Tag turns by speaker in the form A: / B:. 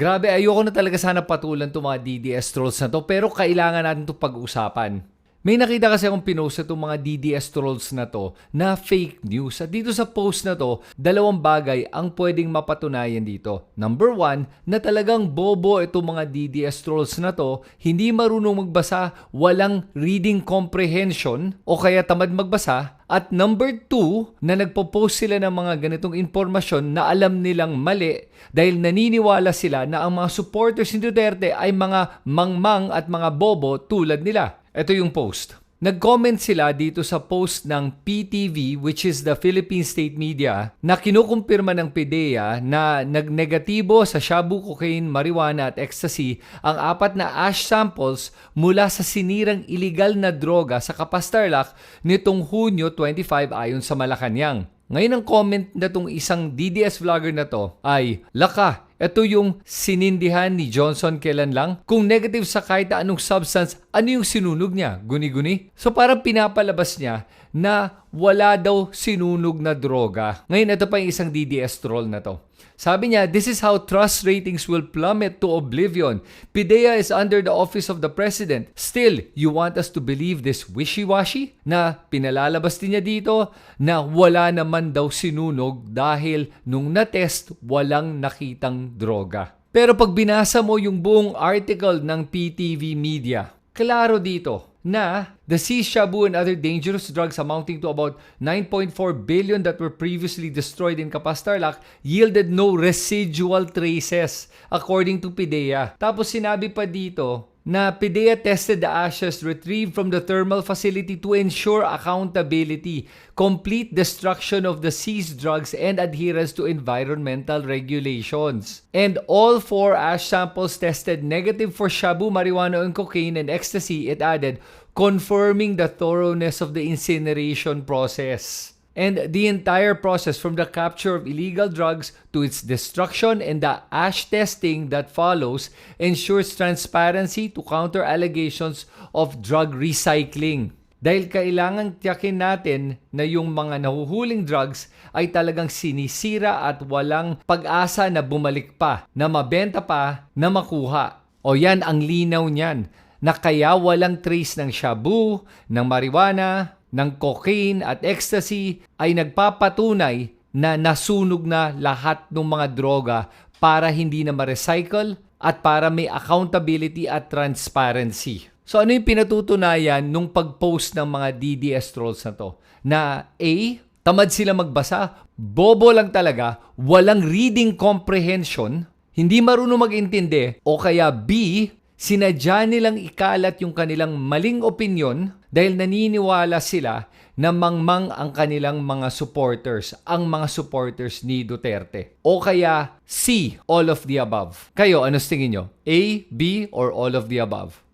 A: Grabe, ayoko na talaga sana patulan itong mga DDS trolls na to, pero kailangan natin itong pag-usapan. May nakita kasi akong pinost itong mga DDS trolls na to na fake news. At dito sa post na to, dalawang bagay ang pwedeng mapatunayan dito. Number one, na talagang bobo itong mga DDS trolls na to, hindi marunong magbasa, walang reading comprehension o kaya tamad magbasa. At number two, na nagpo-post sila ng mga ganitong informasyon na alam nilang mali dahil naniniwala sila na ang mga supporters ni Duterte ay mga mangmang at mga bobo tulad nila. Ito yung post. Nag-comment sila dito sa post ng PTV which is the Philippine State Media na kinukumpirma ng PDEA na nagnegatibo sa shabu, cocaine, marijuana at ecstasy ang apat na ash samples mula sa sinirang illegal na droga sa Kapastarlak nitong Hunyo 25 ayon sa Malacanang. Ngayon ang comment na tong isang DDS vlogger na to ay, Laka, ito yung sinindihan ni Johnson kailan lang. Kung negative sa kahit anong substance, ano yung sinunog niya? Guni-guni? So parang pinapalabas niya na wala daw sinunog na droga. Ngayon ito pa yung isang DDS troll na to. Sabi niya, this is how trust ratings will plummet to oblivion. PIDEA is under the office of the president. Still, you want us to believe this wishy-washy? Na pinalalabas din niya dito na wala naman daw sinunog dahil nung na-test, walang nakitang droga. Pero pag binasa mo yung buong article ng PTV Media, klaro dito na the seized shabu and other dangerous drugs amounting to about 9.4 billion that were previously destroyed in Kapastarlak yielded no residual traces according to PIDEA. Tapos sinabi pa dito na PIDEA tested the ashes retrieved from the thermal facility to ensure accountability, complete destruction of the seized drugs, and adherence to environmental regulations. And all four ash samples tested negative for shabu, marijuana, and cocaine and ecstasy, it added, confirming the thoroughness of the incineration process. And the entire process from the capture of illegal drugs to its destruction and the ash testing that follows ensures transparency to counter allegations of drug recycling. Dahil kailangan tiyakin natin na yung mga nahuhuling drugs ay talagang sinisira at walang pag-asa na bumalik pa, na mabenta pa, na makuha. O yan ang linaw niyan na kaya walang trace ng shabu, ng marijuana, ng cocaine at ecstasy ay nagpapatunay na nasunog na lahat ng mga droga para hindi na ma-recycle at para may accountability at transparency. So ano yung pinatutunayan nung pag-post ng mga DDS trolls na to? Na A, tamad sila magbasa, bobo lang talaga, walang reading comprehension, hindi marunong mag-intindi, o kaya B, sinadya nilang ikalat yung kanilang maling opinion dahil naniniwala sila na mangmang ang kanilang mga supporters, ang mga supporters ni Duterte. O kaya C, all of the above. Kayo, ano tingin nyo? A, B, or all of the above?